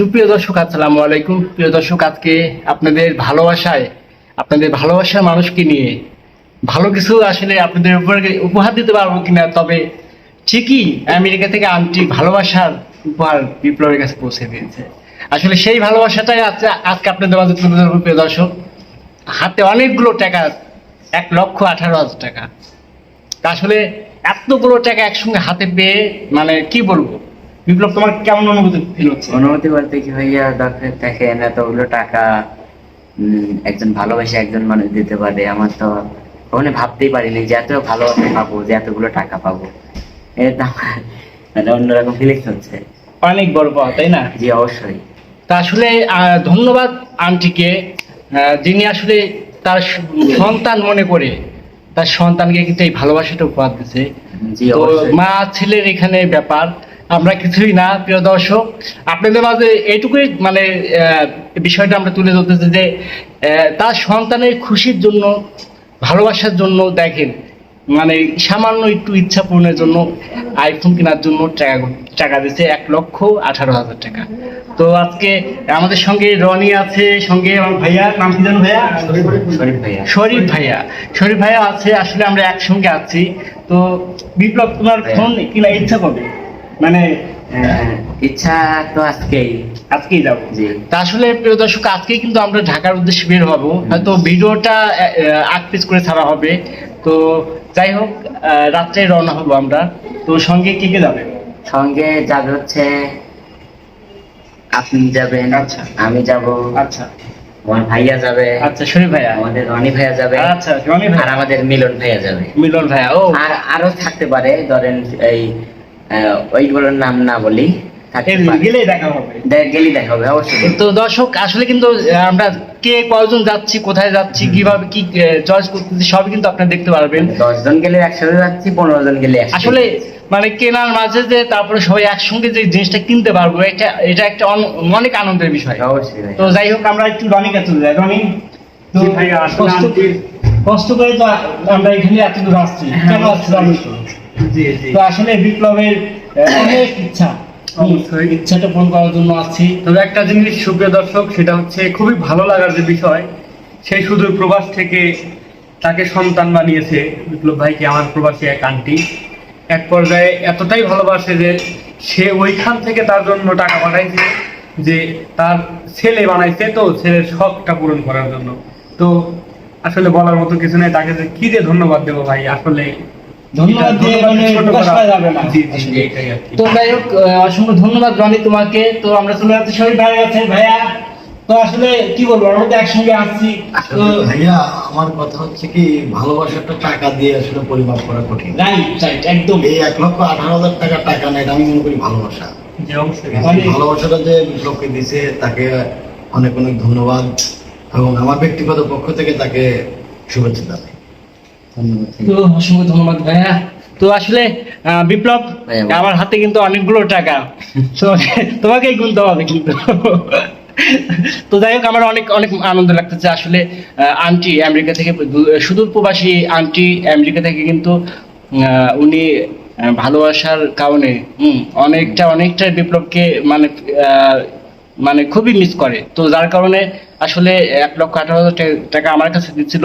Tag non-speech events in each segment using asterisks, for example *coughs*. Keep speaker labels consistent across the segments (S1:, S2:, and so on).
S1: সুপ্রিয় দর্শক, আসসালামু আলাইকুম। প্রিয় দর্শক, আজকে আপনাদের ভালোবাসায়, আপনাদের ভালোবাসার মানুষকে নিয়ে ভালো কিছু আসলে আপনাদের উপহার দিতে পারব কিনা, তবে ঠিকই আমেরিকা থেকে আন্টি ভালোবাসার উপহার বিপ্লবের কাছে পৌঁছে দিয়েছে। আসলে সেই ভালোবাসাটাই আজকে আজকে আপনাদের মাঝে তুলে ধরবো, প্রিয় দর্শক। হাতে অনেকগুলো টাকা, এক লক্ষ আঠারো হাজার টাকা। আসলে এতগুলো টাকা একসঙ্গে হাতে পেয়ে মানে কি বলব? বিপ্লব তোমার কেমন অনুভূতি ফিল হচ্ছে?
S2: অনুমতি বলতে কি ভাইয়া দরকার দেখেন এতগুলো টাকা একজন ভালোবাসে একজন মানুষ দিতে পারে আমার তো কখনো ভাবতেই পারিনি যে এত ভালোবাসা পাবো যে এতগুলো টাকা পাবো। এটা মানে অন্যরকম ফিলিংস হচ্ছে।
S1: অনেক বড় পাওয়া তাই না?
S2: জি অবশ্যই।
S1: তা আসলে আহ, ধন্যবাদ আন্টিকে যিনি আসলে তার সন্তান মনে করে তার সন্তানকে কিন্তু এই ভালোবাসাটা উপহার দিচ্ছে তো মা ছেলের এখানে ব্যাপার আমরা কিছুই না প্রিয় দর্শক। আপনাদের মাঝে এইটুকুই মানে আহ, বিষয়টা আমরা তুলে ধরতেছি যে তার সন্তানের খুশির জন্য ভালোবাসার জন্য দেখেন মানে সামান্য একটু ইচ্ছা পূরণের জন্য আইফোন কেনার জন্য টাকা টাকা দিচ্ছে এক লক্ষ আঠারো হাজার টাকা। তো আজকে আমাদের সঙ্গে রনি আছে সঙ্গে আমার ভাইয়া নাম কি জানো ভাইয়া?
S2: শরীফ ভাইয়া।
S1: শরীফ ভাইয়া। শরীফ ভাইয়া আছে আসলে আমরা একসঙ্গে আছি। তো বিপ্লব তোমার ফোন কিনা ইচ্ছা কবে মানে
S2: ইচ্ছা তো আজকেই।
S1: আজকেই যাব।
S2: জি।
S1: তা আসলে প্রিয় দর্শক আজকে কিন্তু আমরা ঢাকার উদ্দেশ্যে বের হব। হয়তো ভিডিওটা আগ পিস করে ছাড়া হবে। তো যাই হোক রাত্রে রওনা হব আমরা। তো সঙ্গে কে কে যাবে?
S2: সঙ্গে যাবে হচ্ছে আপনি যাবেন
S1: আচ্ছা।
S2: আমি যাব।
S1: আচ্ছা।
S2: আমার ভাইয়া যাবে।
S1: আচ্ছা শরীফ ভাইয়া।
S2: আমাদের রনি ভাইয়া যাবে।
S1: আচ্ছা রনি
S2: আর
S1: ভাইয়া
S2: আমাদের মিলন ভাইয়া যাবে।
S1: মিলন ভাইয়া ও।
S2: আর আরও থাকতে পারে ধরেন এই ওইগুলোর নাম না বলি থাকতে
S1: এই
S2: পারে।
S1: গেলেই দেখা হবে।
S2: দে- গেলেই দেখা হবে অবশ্যই।
S1: তো দর্শক আসলে কিন্তু আমরা কে কয়জন যাচ্ছি কোথায় যাচ্ছি কীভাবে কি চয়েস করতেছি সবই কিন্তু আপনারা দেখতে পারবেন।
S2: দশ জন গেলে একসাথে যাচ্ছি পনেরো জন গেলে
S1: আসলে মানে কেনার মাঝে যে তারপরে সবাই একসঙ্গে যে জিনিসটা কিনতে পারব এটা এটা একটা অনেক আনন্দের বিষয়।
S2: অবশ্যই
S1: তো যাই হোক আমরা একটু চলে যাই। রনি কষ্ট করে তো আমরা এখানে এত দূর আসছি। কেন আসছি তো আসলে বিপ্লবের অনেক ইচ্ছা।
S3: অবশ্যই।
S1: ইচ্ছাটা পূরণ করার জন্য আসছি
S3: তবে একটা জিনিস সুপ্রিয় দর্শক সেটা হচ্ছে খুবই ভালো লাগার যে বিষয় সেই সুদূর প্রবাস থেকে তাকে সন্তান বানিয়েছে বিপ্লব ভাইকে আমার প্রবাসী এক আন্টি। এক পর্যায়ে এতটাই ভালোবাসে যে সে ওইখান থেকে তার জন্য টাকা পাঠাইছে যে তার ছেলে বানাইছে তো ছেলের শখটা পূরণ করার জন্য। তো আসলে বলার মতো কিছু নেই তাকে যে কি যে ধন্যবাদ দেবো ভাই আসলে
S1: ধন্যবাদ দিয়ে মানে তো যাই হোক অসংখ্য ধন্যবাদ রনি তোমাকে। তো আমরা চলে যাচ্ছি শরীফ ভাই আছে ভাইয়া। তো আসলে কি বলব আমরা তো একসঙ্গে আসছি।
S4: ভাইয়া আমার কথা হচ্ছে কি ভালোবাসাটা টাকা দিয়ে আসলে পরিমাপ করা কঠিন।
S1: রাইট একদম।
S4: এই এক লক্ষ আঠারো হাজার টাকা টাকা না এটা আমি মনে করি ভালোবাসা।
S1: অনেক-
S4: ভালোবাসাটা যে বিপ্লবকে দিছে তাকে অনেক অনেক ধন্যবাদ। এবং আমার ব্যক্তিগত পক্ষ থেকে তাকে শুভেচ্ছা জানাই।
S1: তো অসংখ্য ধন্যবাদ ভাইয়া। তো আসলে বিপ্লব আমার হাতে কিন্তু অনেকগুলো টাকা। *laughs* তোমাকেই গুনতে হবে কিন্তু। তো যাই হোক আমার অনেক অনেক আনন্দ লাগতেছে আসলে আন্টি আমেরিকা থেকে সুদূর প্রবাসী আন্টি আমেরিকা থেকে কিন্তু উনি ভালোবাসার কারণে হুম অনেকটা অনেকটা বিপ্লবকে মানে আহ, মানে খুবই মিস করে। তো যার কারণে আসলে এক লক্ষ আঠারো হাজার টাকা আমার কাছে দিচ্ছিল।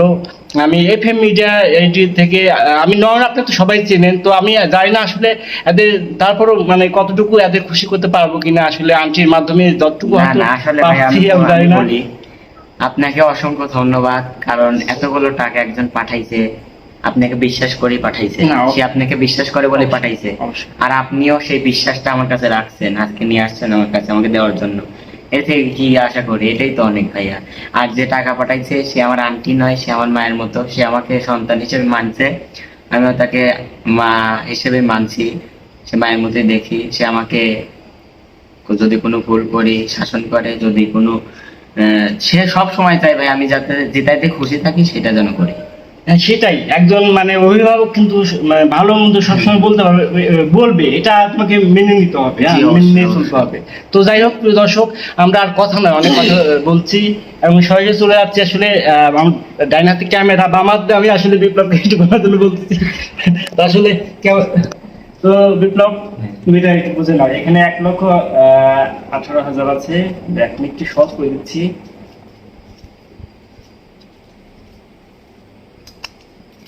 S1: আমি এফ এম মিডিয়া এইটি থেকে আমি নন আপনি তো সবাই চেনেন তো আমি জানি না আসলে এদের তারপরও মানে কতটুকু এদের খুশি করতে পারব কিনা আসলে আন্টির মাধ্যমে যতটুকু জানি না।
S2: আপনাকে অসংখ্য ধন্যবাদ কারণ এতগুলো টাকা একজন পাঠাইছে আপনাকে বিশ্বাস করে পাঠাইছে। সে আপনাকে বিশ্বাস করে বলে পাঠাইছে। আর আপনিও সেই বিশ্বাসটা আমার কাছে রাখছেন আজকে নিয়ে আসছেন আমার কাছে আমাকে দেওয়ার জন্য। এর কি আশা করি? এটাই তো অনেক ভাইয়া। আর যে টাকা পাঠাইছে, সে আমার আন্টি নয়, সে আমার মায়ের মতো। সে আমাকে সন্তান হিসেবে মানছে। আমিও তাকে মা হিসেবে মানছি। সে মায়ের মধ্যে দেখি। সে আমাকে যদি কোনো ভুল করি, শাসন করে, যদি কোনো সে সব সময় চাই ভাই আমি যাতে যেটাতে খুশি থাকি, সেটা যেন করি।
S1: সেটাই। একজন মানে অভিভাবক কিন্তু মানে ভালো মন্দ সবসময় বলতে পারবে বলবে। এটা তোমাকে মেনে নিতে হবে হ্যাঁ, মেনে চলতে হবে। তো যাই হোক প্রিয় দর্শক আমরা আর কথা নয় অনেক কথা *coughs* বলছি এবং সহজে চলে যাচ্ছি আসলে আহ, আমার ডাইন হাতে ক্যামেরা বামাতে আমি আসলে বিপ্লবকে একটু কথা তুলে বলতেছি তো আসলে তো বিপ্লব
S2: হ্যাঁ।
S1: তুমি এটা একটু বুঝে নাও এখানে এক লক্ষ আহ, আঠারো হাজার আছে। এক মিনিটটি সহজ করে দিচ্ছি।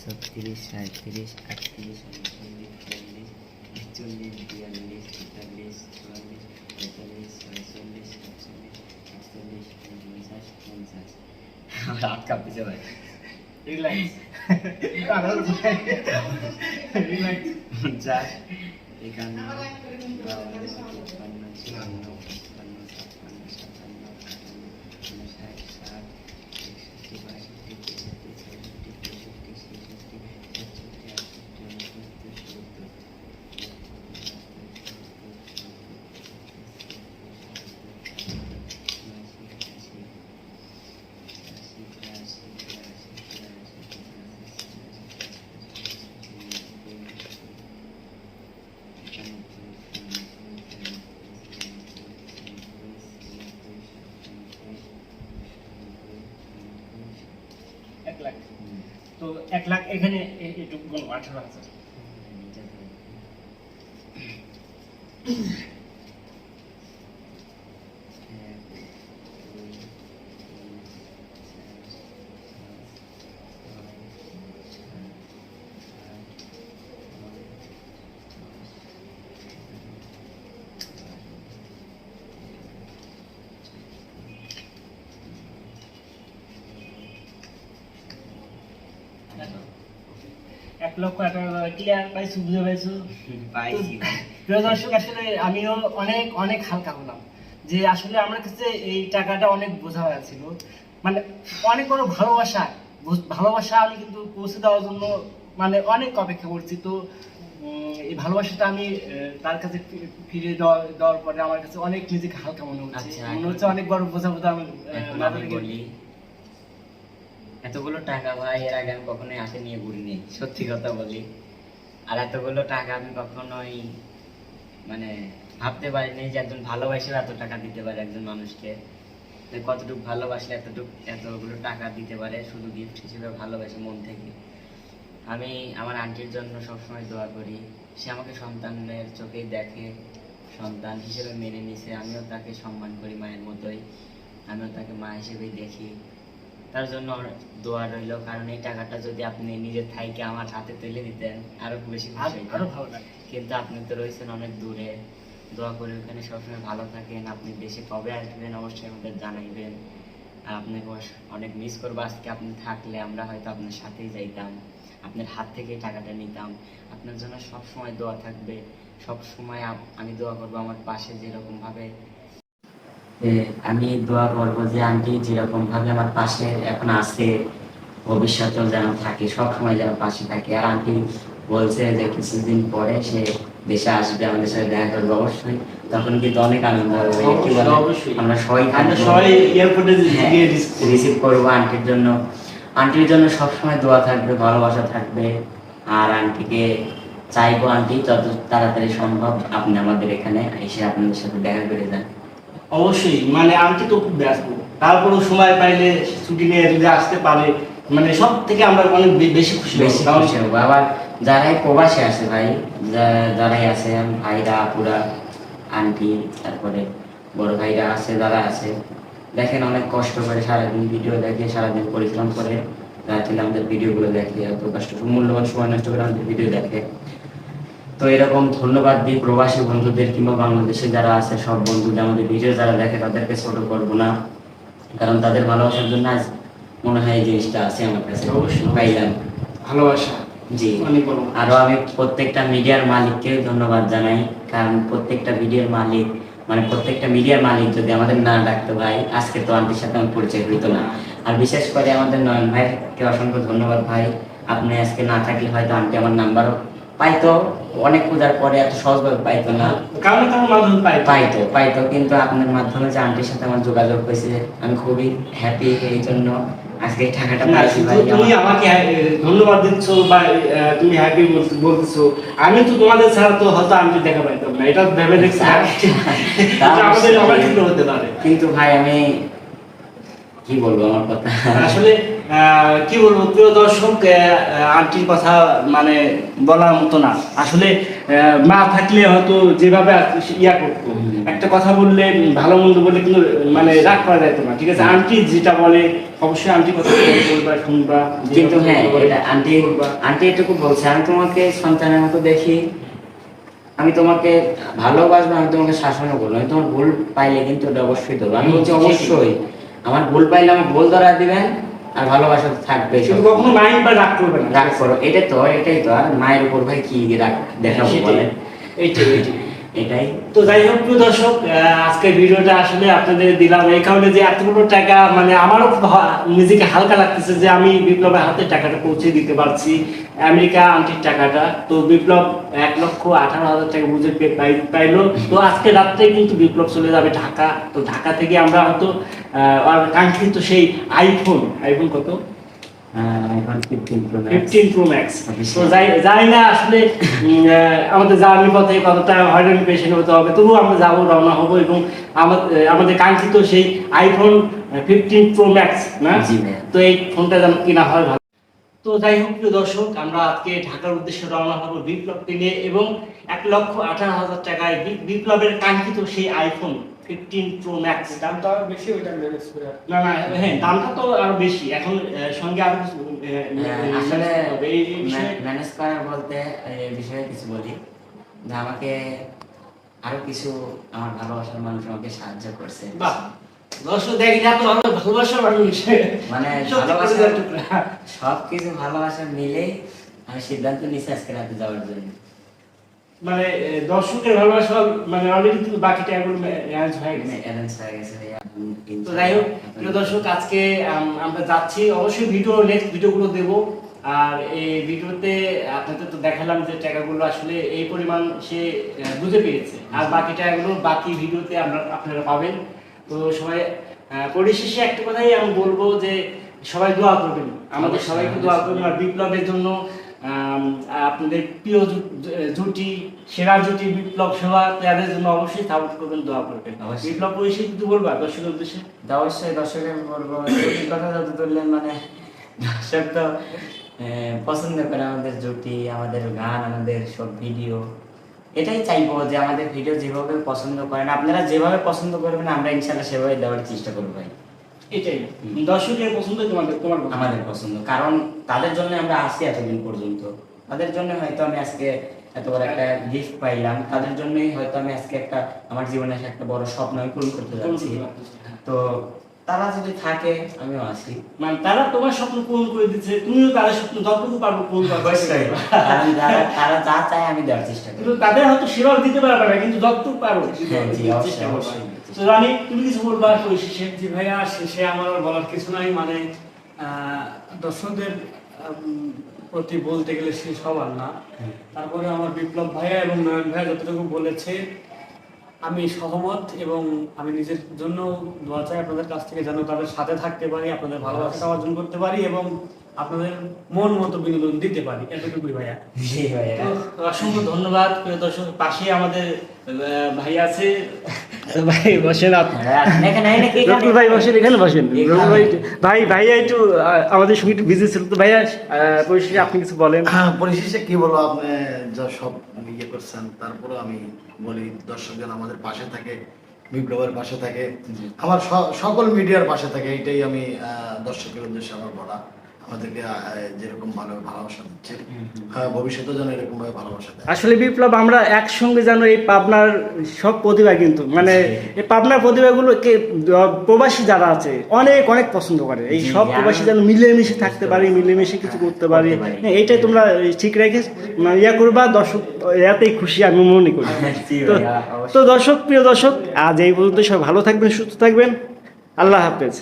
S2: ছত্রিশ সাঁত্রিশ আটত্রিশ উনচল্লিশ চল্লিশ একচল্লিশ বিয়াল্লিশ তেতাল্লিশ চুয়াল্লিশ পঁয়তাল্লিশ ছয়চল্লিশ সাতচল্লিশ আটচল্লিশ উনপঞ্চাশ পঞ্চাশ আমার হাত কাঁপতেছে ভাই
S1: রিল্যাক্স রিল্যাক্স
S2: পঞ্চাশ একান্ন বাউন্ন তিপ্পান্ন চুয়ান্ন
S1: এক লাখ এখানে এটুকু আঠারো হাজার লক্ষ ক্লিয়ার পাইছো বুঝে পাইছো? *laughs*
S2: পাইছি। ভাই।
S1: প্রিয় দর্শক আসলে আমিও অনেক অনেক হালকা হলাম। যে আসলে আমার কাছে এই টাকাটা অনেক বোঝা হয়ে ছিল মানে অনেক বড় ভালোবাসা ভালোবাসা আমি কিন্তু পৌঁছে দেওয়ার জন্য মানে অনেক অপেক্ষা করছি। তো এই ভালোবাসাটা আমি তার কাছে ফিরে দেওয়ার পরে আমার কাছে অনেক নিজেকে হালকা মনে হচ্ছে।
S2: আচ্ছা,
S1: মনে হচ্ছে অনেক বড় বোঝা বোঝা আমি
S2: বলি এতগুলো টাকা ভাই, এর আগে আমি কখনোই হাতে নিয়ে ঘুরিনি, সত্যি কথা বলি। আর এতগুলো টাকা আমি কখনোই মানে ভাবতে পারিনি যে একজন ভালোবাসেও এত টাকা দিতে পারে একজন মানুষকে। কতটুকু ভালোবাসলে এতটুকু, এতগুলো টাকা দিতে পারে, শুধু গিফট হিসেবে ভালোবাসে মন থেকে। আমি আমার আন্টির জন্য সবসময় দোয়া করি, সে আমাকে সন্তানের চোখেই দেখে, সন্তান হিসেবে মেনে নিছে, আমিও তাকে সম্মান করি মায়ের মতোই, আমিও তাকে মা হিসেবেই দেখি। তার জন্য দোয়া রইল কারণ এই টাকাটা যদি আপনি নিজের থাইকে আমার হাতে তুলে দিতেন আরও বেশি খুশি কিন্তু আপনি তো রয়েছেন অনেক দূরে। দোয়া করে ওখানে সবসময় ভালো থাকেন আপনি দেশে কবে আসবেন অবশ্যই আমাদের জানাইবেন। আর আপনাকে অনেক মিস করব আজকে আপনি থাকলে আমরা হয়তো আপনার সাথেই যাইতাম আপনার হাত থেকে টাকাটা নিতাম। আপনার জন্য সব সময় দোয়া থাকবে সব সময় আমি দোয়া করব আমার পাশে যেরকম ভাবে আমি দোয়া করব যে আন্টি যেরকম ভাবে আমার পাশে এখন আছে ভবিষ্যতেও যেন থাকে সব সময় যেন পাশে থাকে। আর আন্টি বলছে যে কিছুদিন পরে সে দেশে আসবে আমাদের সাথে দেখা করবে অবশ্যই। তখন কিন্তু অনেক আনন্দ হবে। কি বলে? আমরা সবাই
S1: সবাই এয়ারপোর্টে
S2: হ্যাঁ, রিসিভ করব আন্টির জন্য। আন্টির জন্য সবসময় দোয়া থাকবে ভালোবাসা থাকবে। আর আন্টিকে চাইব আন্টি যত তাড়াতাড়ি সম্ভব আপনি আমাদের এখানে এসে আপনাদের সাথে দেখা করে যান।
S1: অবশ্যই মানে আন্টি তো খুব ব্যস্ত। তারপরেও সময় পাইলে ছুটি নিয়ে যদি আসতে পারে মানে সব থেকে আমরা অনেক বেশি খুশি।
S2: বেশি খুশি হব। আবার যারাই প্রবাসে আছে ভাই যারাই আছে, ভাইরা, আপুরা, আন্টি, তারপরে বড় ভাইরা আছে, যারা আছে, দেখেন অনেক কষ্ট করে সারাদিন ভিডিও দেখে, সারাদিন পরিশ্রম করে, রাত্রে আমাদের ভিডিওগুলো দেখে, এত কষ্ট মূল্যবান সময় নষ্ট করে আমাদের ভিডিও দেখে। তো এরকম ধন্যবাদ দিই প্রবাসী বন্ধুদের কিংবা বাংলাদেশে যারা আছে সব বন্ধুদের আমাদের ভিডিও যারা দেখে তাদেরকে ছোট করব না। কারণ তাদের ভালোবাসার জন্য আজ মনে হয় এই জিনিসটা আছে আমার কাছে।
S1: অবশ্যই।
S2: পাইলাম।
S1: ভালোবাসা।
S2: জি। আরও আমি প্রত্যেকটা মিডিয়ার মালিককে ধন্যবাদ জানাই কারণ প্রত্যেকটা ভিডিওর মালিক মানে প্রত্যেকটা মিডিয়ার মালিক যদি আমাদের না ডাকতো ভাই আজকে তো আন্টির সাথে আমার পরিচয় হইতো না। আর বিশেষ করে আমাদের নয়ন ভাইকে অসংখ্য ধন্যবাদ ভাই। আপনি আজকে না থাকলে হয়তো আন্টি আমার নাম্বারও পাইতো অনেক খোঁজার পরে এত সহজভাবে পাইতো না।
S1: কারণ কারণ মাধ্যমে পাই
S2: পাইতো পাইতো কিন্তু আপনার মাধ্যমে যে আন্টির সাথে আমার যোগাযোগ হয়েছে আমি খুবই হ্যাপি এই জন্য আজকে এই টাকাটা পাইছি ভাই
S1: তুমি আমাকে ধন্যবাদ দিচ্ছ বা তুমি হ্যাপি বলতেছো। আমি তো তোমাদের ছাড়া তো হয়তো আমি দেখা পাইতাম না এটা ভেবে দেখছি। *laughs* আমাদের। আমার কিন্তু হতে পারে।
S2: কিন্তু ভাই আমি কি বলব আমার কথা?
S1: আসলে কি বলব প্রিয় দর্শক আন্টির কথা মানে বলার মতো না। আসলে মা থাকলে হয়তো যেভাবে ইয়া করতো। একটা কথা বললে ভালো মন্দ বললে কিন্তু মানে রাগ করা যেত না। ঠিক আছে? আন্টি যেটা বলে অবশ্যই আন্টি কথা বলবা শুনবা
S2: কিন্তু হ্যাঁ আন্টি। আন্টি এটুকু বলছে। আমি তোমাকে সন্তানের মতো দেখি। আমি তোমাকে ভালোবাসবো আমি তোমাকে শাসনও করব। আমি তোমার ভুল পাইলে কিন্তু ওটা অবশ্যই দেবো আমি বলছি অবশ্যই। আমার ভুল পাইলে আমার ভুল ধরা দিবেন। আর ভালোবাসা তো থাকবে
S1: কিন্তু কখনো মায়ের উপর রাগ করবে না।
S2: রাগ করো এটা তো এটাই তো আর মায়ের উপর ভাই কি রাগ দেখাবো বলে
S1: এইটাই এইটাই
S2: এটাই
S1: তো যাই হোক প্রিয় দর্শক আহ, আজকের ভিডিওটা আসলে আপনাদের দিলাম এই কারণে যে এতগুলো টাকা মানে আমারও নিজেকে হালকা লাগতেছে যে আমি বিপ্লবের হাতে টাকাটা পৌঁছে দিতে পারছি। আমেরিকা আন্টির টাকাটা। তো বিপ্লব এক লক্ষ আঠারো হাজার টাকা বুঝে পাইলো। তো আজকে রাত্রে কিন্তু বিপ্লব চলে যাবে ঢাকা। তো ঢাকা থেকে আমরা হয়তো আর কাঙ্ক্ষিত সেই আইফোন আইফোন কত?
S2: আহ, ফিফটিন প্রো
S1: ম্যাক্স তো যাই না আসলে আমাদের জার্নি পথে কতটা হয়রানি পেশেন্ট হতে হবে। তবুও আমরা যাব রওনা হব এবং আমাদের কাঙ্ক্ষিত সেই আইফোন ফিফটিন প্রো ম্যাক্স না? তো এই ফোনটা যেন কিনা হয় ভালো। তো যাই হোক প্রিয় দর্শক আমরা আজকে ঢাকার উদ্দেশ্যে রওনা হব বিপ্লবকে নিয়ে এবং এক লক্ষ আঠারো হাজার টাকায় বিপ্লবের কাঙ্ক্ষিত সেই আইফোন ফিফটিন প্রো ম্যাক্স
S3: দামটা বেশি ওইটা ম্যানেজ করে
S1: না না হ্যাঁ দামটা তো আরও বেশি। এখন সঙ্গে আরও কিছু আহ,
S2: হ্যাঁ,
S1: আহ,
S2: আসলে
S1: হবে। এই এই বিষয়ে
S2: ম্যানেজ করার বলতে এই বিষয়ে কিছু বলি। যে আমাকে আরও কিছু আমার ভালোবাসার মানুষ আমাকে সাহায্য করছে।
S1: বাহ দর্শক দেখি এত ভালো ভালোবাসার মানুষ
S2: মানে
S1: সত্যি করে
S2: ভালোবাসা
S1: যাচ্ছে।
S2: সব কিছু ভালোবাসা মিলে আমি সিদ্ধান্ত নিয়েছি আজকে রাতে যাওয়ার জন্য।
S1: মানে দর্শকের ভালোবাসা মানে অলরেডি কিন্তু বাকি টাকাগুলো ম্যানেজ হয়ে গেছে।
S2: অ্যারেঞ্জ হয়ে গেছে
S1: তো যাই হোক প্রিয় দর্শক আজকে আমরা যাচ্ছি। অবশ্যই ভিডিও নেক্সট ভিডিওগুলো দেব। আর এই ভিডিওতে আপনাদের তো দেখালাম যে টাকাগুলো আসলে এই পরিমাণ সে বুঝে পেরেছে আর বাকি টাকাগুলো বাকি ভিডিওতে আমরা আপনারা পাবেন। তো সবাই পরিশেষে একটা কথাই আমি বলব যে সবাই দোয়া করবেন। আমাদের সবাইকে দোয়া করবেন আর বিপ্লবের জন্য আপনাদের প্রিয় জুটি সেরা জুটি বিপ্লব সেবা তাদের জন্য অবশ্যই সাপোর্ট করবেন দোয়া করবেন। বিপ্লব পরিষেবা কিন্তু বলবা দর্শকের উদ্দেশ্যে?
S2: অবশ্যই দর্শকের বলব কথা যত তুললেন মানে দর্শক তো আহ, পছন্দ করে আমাদের জুটি আমাদের গান আমাদের সব ভিডিও। এটাই চাইব যে আমাদের ভিডিও যেভাবে পছন্দ করেন আপনারা যেভাবে পছন্দ করবেন আমরা ইনশাল্লাহ সেভাবে দেওয়ার চেষ্টা করব ভাই।
S1: এটাই। দর্শকের পছন্দ তোমাদের তোমার
S2: আমাদের পছন্দ কারণ তাদের জন্য আমরা আসি এতদিন পর্যন্ত। তাদের জন্য হয়তো আমি আজকে এত বড় একটা গিফট পাইলাম তাদের জন্যই হয়তো আমি আজকে একটা আমার জীবনে একটা বড় স্বপ্ন আমি পূরণ করতে যাচ্ছি। তো তারা যদি থাকে আমিও আসি।
S1: মানে তারা তোমার স্বপ্ন পূরণ করে দিচ্ছে তুমিও তাদের স্বপ্ন যতটুকু পারব পূরণ করতে
S2: কারণ তারা তারা যা চায় আমি দেওয়ার চেষ্টা
S1: কিন্তু
S2: করি
S1: তাদের হয়তো সেবাও দিতে পারবে না কিন্তু যতটুকু পারো
S2: হ্যাঁ, জি,
S1: দিতে
S2: অবশ্যই,
S1: চেষ্টা করবা। তো রানী তুমি কিছু বলবা?
S3: জি ভাইয়া শেষে আমার বলার কিছু নাই মানে আহ, দর্শকদের প্রতি বলতে গেলে শেষ হবার না। তারপরে আমার বিপ্লব ভাইয়া এবং নয়ন ভাইয়া যতটুকু বলেছে আমি সহমত এবং আমি নিজের জন্য দোয়া চাই আপনাদের কাছ থেকে যেন তাদের সাথে থাকতে পারি আপনাদের ভালোবাসা অর্জন করতে পারি এবং আপনাদের মন মতো বিনোদন দিতে পারি। এতটুকুই ভাইয়া।
S1: অসংখ্য ধন্যবাদ। প্রিয় দর্শক পাশে আমাদের ভাই আছে। ভাই বসেন আপনি।
S2: হ্যাঁ?
S1: রকুল ভাই বসেন এখানে বসেন। রকুল ভাই ভাই ভাইয়া একটু আমাদের সঙ্গে একটু বিজি ছিল তো। ভাইয়া পরিশেষে আপনি কিছু বলেন।
S4: হ্যাঁ পরিশেষে কি বলব আপনি যা সব ইয়ে করছেন তারপরে আমি বলি দর্শকজন আমাদের পাশে থাকে বিপ্লবের পাশে থাকে। আমার সকল মিডিয়ার পাশে থাকে এইটাই আমি আহ, দর্শকের উদ্দেশ্যে আমার বলা। আমাদেরকে যেরকম ভালো ভালোবাসা দিচ্ছে। হ্যাঁ ভবিষ্যতে যেন এরকম ভাবে ভালোবাসা দেয়।
S1: আসলে বিপ্লব আমরা একসঙ্গে জানো এই পাবনার সব প্রতিভা কিন্তু মানে এই পাবনার প্রতিভাগুলোকে প্রবাসী যারা আছে অনেক অনেক পছন্দ করে। এই সব প্রবাসী যেন মিলেমিশে থাকতে পারি মিলেমিশে কিছু করতে পারি। হ্যাঁ, এইটাই তোমরা ঠিক রেখে মানে ইয়া করবা দর্শক এতেই খুশি আমি মনে করি। তো দর্শক প্রিয় দর্শক আজ এই পর্যন্ত সব ভালো থাকবেন সুস্থ থাকবেন। আল্লাহ হাফেজ।